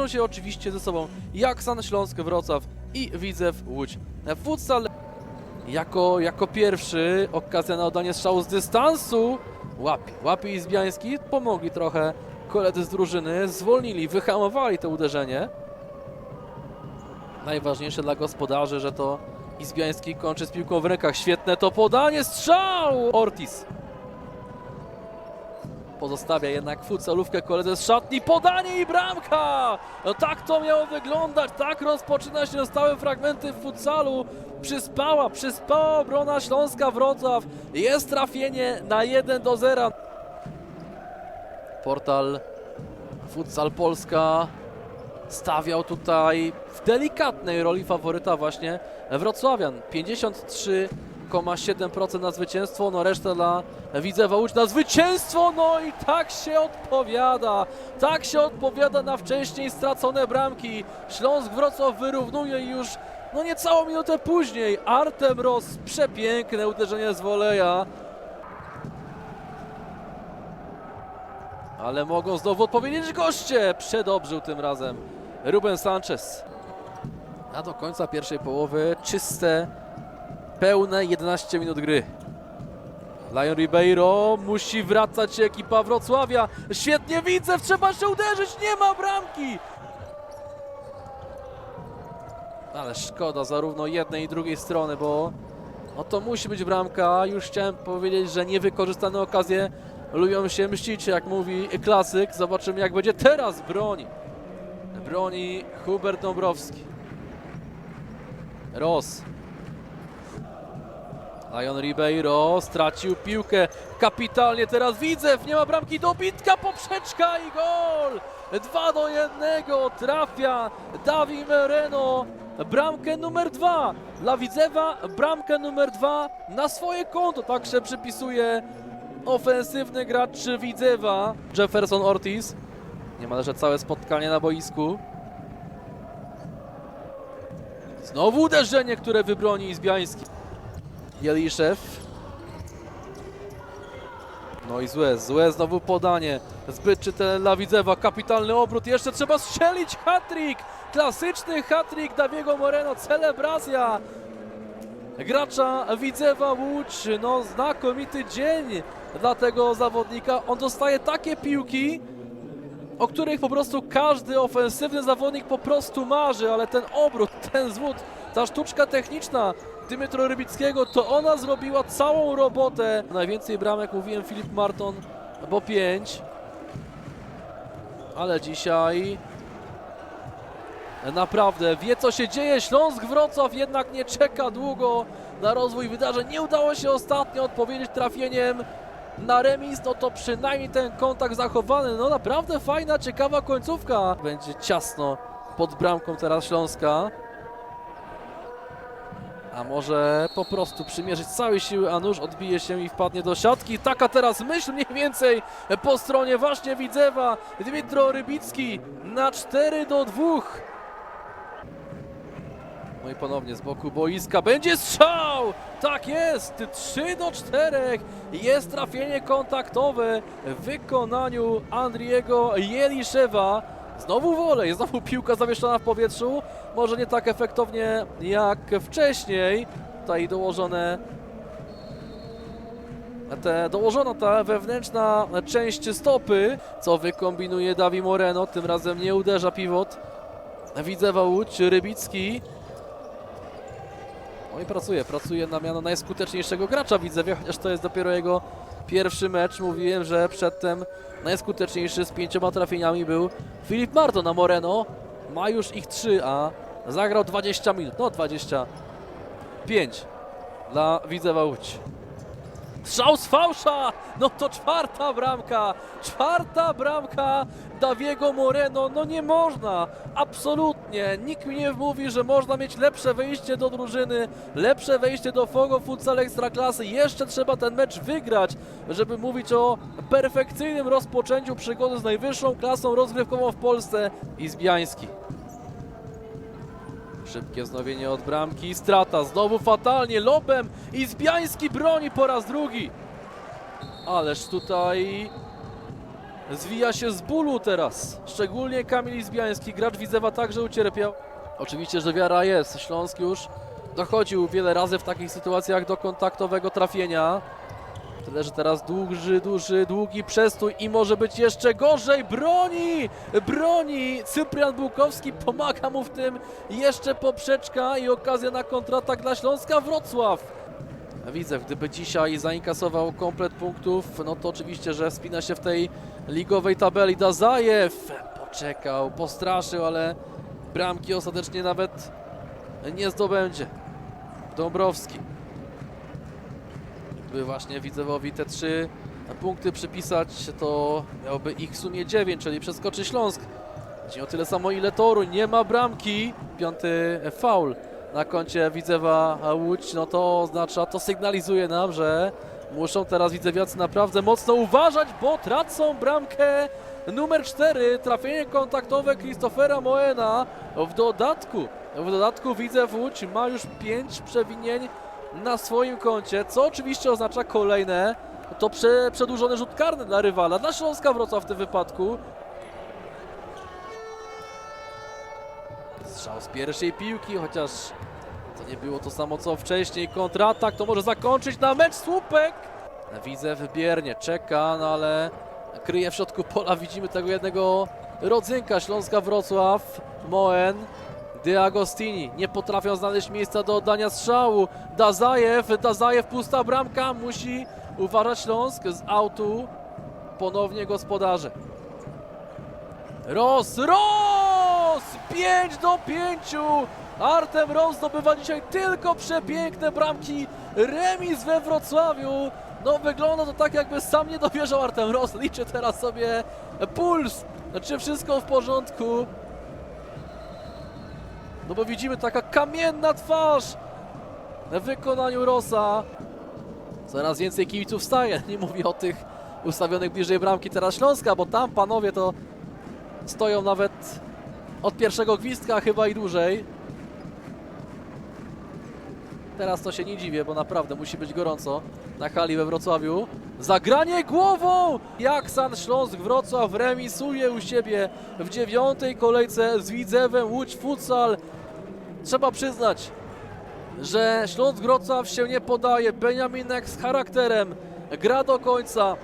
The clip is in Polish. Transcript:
Mierzą się oczywiście ze sobą Jaksan Śląsk Wrocław i Widzew Łódź. Futsal jako, jako pierwszy okazja na oddanie strzału z dystansu. Łapie, łapie Izbiański, pomogli trochę koledzy z drużyny, zwolnili, wyhamowali to uderzenie. Najważniejsze dla gospodarzy, że to Izbiański kończy z piłką w rękach. Świetne to podanie, strzał! Ortiz. Pozostawia jednak futsalówkę koledze z szatni, podanie i bramka! No tak to miało wyglądać, tak rozpoczyna się stałe fragmenty w futsalu. Przyspała, przyspała obrona Śląska Wrocław. Jest trafienie na 1 do 0. Portal Futsal Polska stawiał tutaj w delikatnej roli faworyta właśnie Wrocławian. 53,7% na zwycięstwo, no reszta dla Widzewa Łódź na zwycięstwo, no i tak się odpowiada. Tak się odpowiada na wcześniej stracone bramki. Śląsk Wrocław wyrównuje już no niecałą minutę później. Artem Ros, przepiękne uderzenie z woleja. Ale mogą znowu odpowiedzieć goście. Przedobrzył tym razem Ruben Sanchez. A do końca pierwszej połowy czyste, pełne 11 minut gry. Lion Ribeiro musi wracać ekipa Wrocławia. Świetnie widzę, trzeba się uderzyć, nie ma bramki. Ale szkoda zarówno jednej i drugiej strony, bo no to musi być bramka. Już chciałem powiedzieć, że niewykorzystane okazje lubią się mścić, jak mówi klasyk. Zobaczymy jak będzie teraz broni. Broni Hubert Dąbrowski. Ross. Lion Ribeiro stracił piłkę. Kapitalnie teraz Widzew. Nie ma bramki. Dobitka, poprzeczka i gol. 2 do 1 trafia Davi Moreno. Bramkę numer 2 dla Widzewa. Bramkę numer 2 na swoje konto. Tak się przypisuje ofensywny gracz Widzewa. Jefferson Ortiz. Niemalże całe spotkanie na boisku. Znowu uderzenie, które wybroni Izbiański. Jeliszew. No i złe, złe znowu podanie. Zbyt czytelne dla Widzewa. Kapitalny obrót. Jeszcze trzeba strzelić. Hattrick. Klasyczny hattrick Daviego Moreno. Celebracja gracza Widzewa Łódź. No znakomity dzień dla tego zawodnika. On dostaje takie piłki, o których po prostu każdy ofensywny zawodnik po prostu marzy, ale ten obrót, ten zwód, ta sztuczka techniczna Dymitro Rybickiego, to ona zrobiła całą robotę. Najwięcej bramek mówiłem Filip Marton, bo 5. Ale dzisiaj naprawdę wie co się dzieje. Śląsk Wrocław jednak nie czeka długo na rozwój wydarzeń. Nie udało się ostatnio odpowiedzieć trafieniem na remis, no to przynajmniej ten kontakt zachowany. No naprawdę fajna, ciekawa końcówka. Będzie ciasno pod bramką teraz Śląska. A może po prostu przymierzyć całe siły, a nóż odbije się i wpadnie do siatki. Taka teraz myśl mniej więcej po stronie właśnie Widzewa. Dmitro Rybicki na 4 do 2. No i ponownie z boku boiska będzie strzał! Tak jest! 3 do 4. Jest trafienie kontaktowe w wykonaniu Andriego Jeliszewa. Znowu wolej, znowu piłka zawieszona w powietrzu. Może nie tak efektownie jak wcześniej. Tutaj dołożone te, dołożona ta wewnętrzna część stopy, co wykombinuje Davi Moreno. Tym razem nie uderza pivot. Widzewa Łódź, Rybicki. No i pracuje, pracuje na miano najskuteczniejszego gracza Widzewie, chociaż to jest dopiero jego pierwszy mecz. Mówiłem, że przedtem najskuteczniejszy z pięcioma trafieniami był Filip Marto na Moreno. Ma już ich trzy, a zagrał 20 minut, no 25 dla Widzewa Łódź. Strzał z fałsza! No to czwarta bramka! Czwarta bramka Daviego Moreno. No nie można! Absolutnie! Nikt mi nie mówi, że można mieć lepsze wejście do drużyny, lepsze wejście do Fogo Futsal Ekstraklasy. Jeszcze trzeba ten mecz wygrać, żeby mówić o perfekcyjnym rozpoczęciu przygody z najwyższą klasą rozgrywkową w Polsce. Izbiański. Szybkie wznowienie od bramki, strata znowu fatalnie, lobem i Zbiański broni po raz drugi. Ależ tutaj zwija się z bólu teraz. Szczególnie Kamil Izbiański, gracz Widzewa także ucierpiał. Oczywiście, że wiara jest. Śląsk już dochodził wiele razy w takich sytuacjach do kontaktowego trafienia. Tyle, że teraz duży, duży, długi przestój i może być jeszcze gorzej. Broni! Broni! Cyprian Bułkowski pomaga mu w tym. Jeszcze poprzeczka i okazja na kontratak dla Śląska Wrocław. Widzę, gdyby dzisiaj zainkasował komplet punktów, no to oczywiście, że wspina się w tej ligowej tabeli. Dazajew poczekał, postraszył, ale bramki ostatecznie nawet nie zdobędzie. Dąbrowski. Gdyby właśnie Widzewowi te trzy punkty przypisać, to miałby ich w sumie 9, czyli przeskoczy Śląsk. Chodzi o tyle samo ile toru, nie ma bramki. Piąty faul na koncie Widzewa Łódź, no to oznacza, to sygnalizuje nam, że muszą teraz Widzewiacy naprawdę mocno uważać, bo tracą bramkę numer 4, trafienie kontaktowe Christophera Moena w dodatku. W dodatku Widzew Łódź ma już 5 przewinień na swoim koncie, co oczywiście oznacza kolejne to prze, przedłużony rzut karny dla rywala, dla Śląska Wrocław w tym wypadku. Strzał z pierwszej piłki, chociaż to nie było to samo co wcześniej. Kontratak to może zakończyć na mecz słupek. Widzę wybiernie, czeka, no ale kryje w środku pola. Widzimy tego jednego rodzynka Śląska Wrocław, Moen. De Agostini nie potrafią znaleźć miejsca do oddania strzału. Dazajew, Dazajew pusta bramka, musi uważać Śląsk z autu. Ponownie gospodarze. Ros, Ros! 5 do 5! Artem Ros zdobywa dzisiaj tylko przepiękne bramki. Remis we Wrocławiu. No wygląda to tak jakby sam nie dowierzał Artem Ros. Liczy teraz sobie puls. Czy wszystko w porządku? No bo widzimy taka kamienna twarz w wykonaniu Rosa. Coraz więcej kibiców wstaje. Nie mówię o tych ustawionych bliżej bramki teraz Śląska, bo tam panowie to stoją nawet od pierwszego gwizdka chyba i dłużej. Teraz to się nie dziwię, bo naprawdę musi być gorąco na hali we Wrocławiu. Zagranie głową! Jaksan Śląsk Wrocław remisuje u siebie w dziewiątej kolejce z Widzewem Łódź Futsal. Trzeba przyznać, że Śląsk Wrocław się nie podaje. Beniaminek z charakterem gra do końca.